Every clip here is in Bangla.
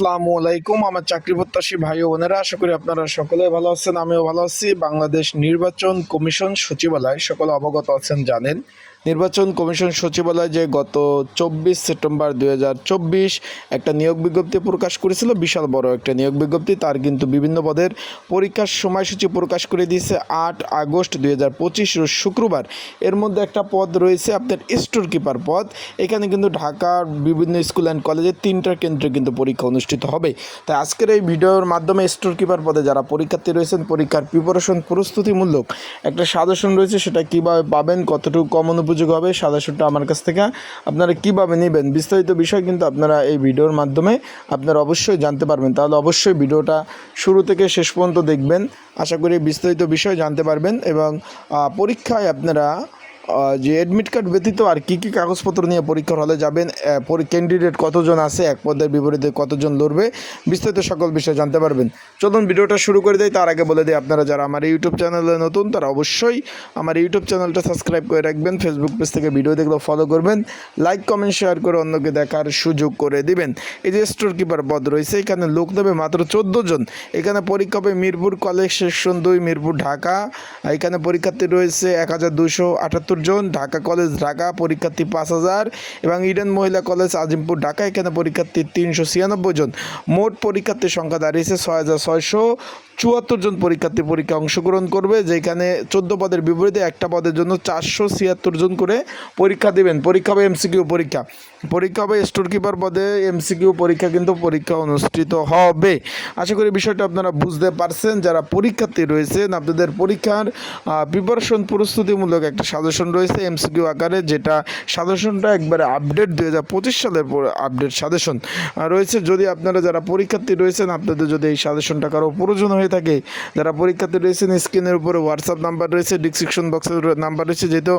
আসসালামু আলাইকুম। আমার চাকরি প্রত্যাশী ভাই বোনেরা, আশা করি আপনারা সকলে ভালো আছেন, আমিও ভালো আছি। বাংলাদেশ নির্বাচন কমিশন সচিবালয় সকলে অবগত আছেন, জানেন। নির্বাচন কমিশন সচিবালয় যে গত চব্বিশ সেপ্টেম্বর দু হাজার চব্বিশ একটা নিয়োগ বিজ্ঞপ্তি প্রকাশ করেছিল, বিশাল বড় একটা নিয়োগ বিজ্ঞপ্তি, তার কিন্তু বিভিন্ন পদের পরীক্ষার সময়সূচি প্রকাশ করে দিয়েছে আট আগস্ট দুই হাজার পঁচিশ শুক্রবার। এর মধ্যে একটা পদ রয়েছে, আপনার স্টোর কিপার পদ। এখানে কিন্তু ঢাকার বিভিন্ন স্কুল অ্যান্ড কলেজের তিনটা কেন্দ্রে কিন্তু পরীক্ষা অনুষ্ঠিত হবে। তাই আজকের এই ভিডিওর মাধ্যমে স্টোর কিপার পদে যারা পরীক্ষার্থী রয়েছেন, পরীক্ষার প্রিপারেশন প্রস্তুতিমূলক একটা সাজেশন রয়েছে, সেটা কীভাবে পাবেন, কতটুকু কমন উপযোগ হবে, সাদা সাজেশনটা আমার কাছ থেকে। আপনারা কীভাবে নেবেন? বিস্তারিত বিষয় কিন্তু আপনারা এই ভিডিওর মাধ্যমে আপনারা অবশ্যই জানতে পারবেন। তাহলে অবশ্যই ভিডিওটা শুরু থেকে শেষ পর্যন্ত দেখবেন। আশা করি বিস্তারিত বিষয় জানতে পারবেন এবং পরীক্ষায় আপনারা যে অ্যাডমিট কার্ড ব্যতীত আর কী কী কাগজপত্র নিয়ে পরীক্ষার হলে যাবেন ক্যান্ডিডেট কতজন আছে, এক পদের বিপরীতে কতজন লড়বে, বিস্তারিত সকল বিষয় জানতে পারবেন। চলুন ভিডিওটা শুরু করে দেয় তার আগে বলে দিই আপনারা যারা আমার ইউটিউব চ্যানেলে নতুন, তারা অবশ্যই আমার ইউটিউব চ্যানেলটা সাবস্ক্রাইব করে রাখবেন ফেসবুক পেজ থেকে ভিডিও দেখলে ফলো করবেন লাইক কমেন্ট শেয়ার করে অন্যকে দেখার সুযোগ করে দিবেন। এই যে স্টোর কিপার পদ রয়েছে, এখানে লোক নেবে মাত্র চোদ্দ জন। এখানে পরীক্ষা হবে মিরপুর কলেজ সেকশন দুই, মিরপুর ঢাকা। এখানে পরীক্ষার্থী রয়েছে এক হাজার দুশো আটাত্তর জন ঢাকা কলেজ ঢাকা, পরীক্ষার্থী পাঁচ হাজার এবং ইডেন মহিলা কলেজ আজিমপুর, ঢাকা, এখানে পরীক্ষার্থী তিনশো ছিয়ানব্বই জন। মোট পরীক্ষার্থীর সংখ্যা দাঁড়িয়েছে ছয় হাজার ছয়শো চুয়াত্তর জন পরীক্ষার্থী পরীক্ষা অংশগ্রহণ করবে, যেখানে চোদ্দ পদের বিপরীতে একটা পদের জন্য চারশো ছিয়াত্তর জন করে পরীক্ষা দেবেন। পরীক্ষা হবে এমসিকিউ পরীক্ষা। পরীক্ষা হবে স্টোর কিপার পদে এমসিকিউ পরীক্ষা কিন্তু পরীক্ষা অনুষ্ঠিত হবে। আশা করি বিষয়টা আপনারা বুঝতে পারছেন। যারা পরীক্ষার্থী রয়েছেন, আপনাদের পরীক্ষার প্রিপারেশন প্রস্তুতিমূলক একটা সাজেশন রয়েছে এমসিকিউ আকারে, যেটা সাজেশনটা একবারে আপডেট দুই হাজার পঁচিশ সালের আপডেট সাজেশন রয়েছে। যদি আপনারা যারা পরীক্ষার্থী রয়েছেন, আপনাদের যদি এই সাজেশনটা কারও প্রয়োজন হয়ে থাকে। যারা পরীক্ষার্থী রয়েছেন, স্ক্রিনের উপরে হোয়াটসঅ্যাপ নাম্বার রয়েছে ডিসক্রিপশন বক্সের নাম্বার রয়েছে, যেহেতু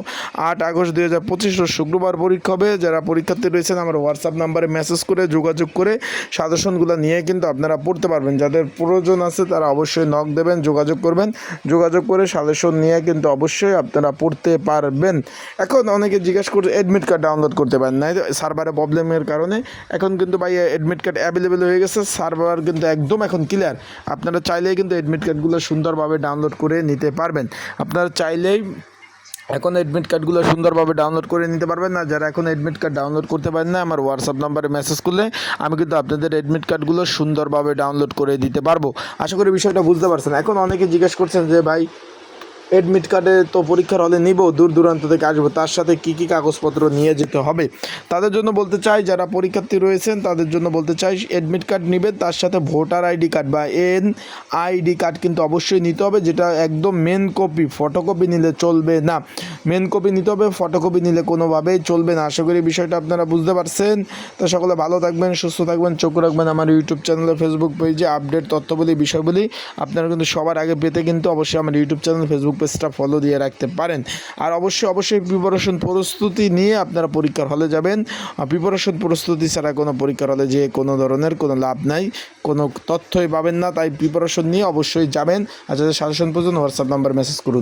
আট আগস্ট দুই হাজার পঁচিশ শুক্রবার পরীক্ষা হবে। যারা পরীক্ষার্থী রয়েছেন, আমার হোয়াটসঅ্যাপ নাম্বারে মেসেজ করে, যোগাযোগ করে সাজেশনগুলো নিয়ে কিন্তু আপনারা পড়তে পারবেন। যাদের প্রয়োজন আছে, তারা অবশ্যই নক দেবেন, যোগাযোগ করবেন। যোগাযোগ করে সাজেশন নিয়ে কিন্তু অবশ্যই আপনারা পড়তে পারবেন। এখন অনেকে জিজ্ঞাসা করছে অ্যাডমিট কার্ড ডাউনলোড করতে পারেন না সার্ভারে প্রবলেমের কারণে। এখন কিন্তু ভাই অ্যাডমিট কার্ড অ্যাভেলেবেল হয়ে গেছে। সার্ভার কিন্তু একদম এখন ক্লিয়ার আপনারা চাইলেই কিন্তু অ্যাডমিট কার্ডগুলো সুন্দরভাবে ডাউনলোড করে নিতে পারবেন। আপনারা চাইলেই এখন অ্যাডমিট কার্ডগুলো সুন্দরভাবে ডাউনলোড করে নিতে পারবেন না। যারা এখন অ্যাডমিট কার্ড ডাউনলোড করতে পারেন না আমার হোয়াটসঅ্যাপ নাম্বারে মেসেজ করলে আমি কিন্তু আপনাদের অ্যাডমিট কার্ডগুলো সুন্দরভাবে ডাউনলোড করে দিতে পারব। আশা করি বিষয়টা বুঝতে পারছেন। এখন অনেকে জিজ্ঞেস করছেন যে, ভাই অ্যাডমিট কার্ডে তো পরীক্ষার হলে নিব, দূর দূরান্ত থেকে আসব। তার সাথে কি কি কাগজপত্র নিয়ে যেতে হবে? তাদের জন্য বলতে চাই, যারা পরীক্ষার্থী রয়েছেন, তাদের জন্য বলতে চাই অ্যাডমিট কার্ড নেবেন তার সাথে ভোটার আইডি কার্ড বা এন আইডি কার্ড কিন্তু অবশ্যই নিতে হবে, যেটা একদম মেন কপি ফটোকপি নিলে চলবে না। মেন কপি নিতে হবে ফটোকপি নিলে কোনোভাবেই চলবে না। আশা করি বিষয়টা আপনারা বুঝতে পারছেন। তো সকলে ভালো থাকবেন, সুস্থ থাকবেন, চোখ রাখবেন আমার ইউটিউব চ্যানেলে ফেসবুক পেজে আপডেট তথ্যবলী বিষয়গুলি আপনারা কিন্তু সবার আগে পেতে কিন্তু অবশ্যই আমার ইউটিউব চ্যানেল ফেসবুক পেজটা ফলো দিয়ে রাখতে পারেন। আর অবশ্যই অবশ্যই প্রিপারেশন প্রস্তুতি নিয়ে আপনারা পরীক্ষার হলে যাবেন। প্রিপারেশন প্রস্তুতি ছাড়া কোনো পরীক্ষার হলে যে কোনো ধরনের কোনো লাভ নাই। কোনো তথ্যই পাবেন না, তাই প্রিপারেশন নিয়ে অবশ্যই যাবেন। আর যাদের সাজেশন পর্যন্ত হোয়াটসঅ্যাপ নাম্বার মেসেজ করুন।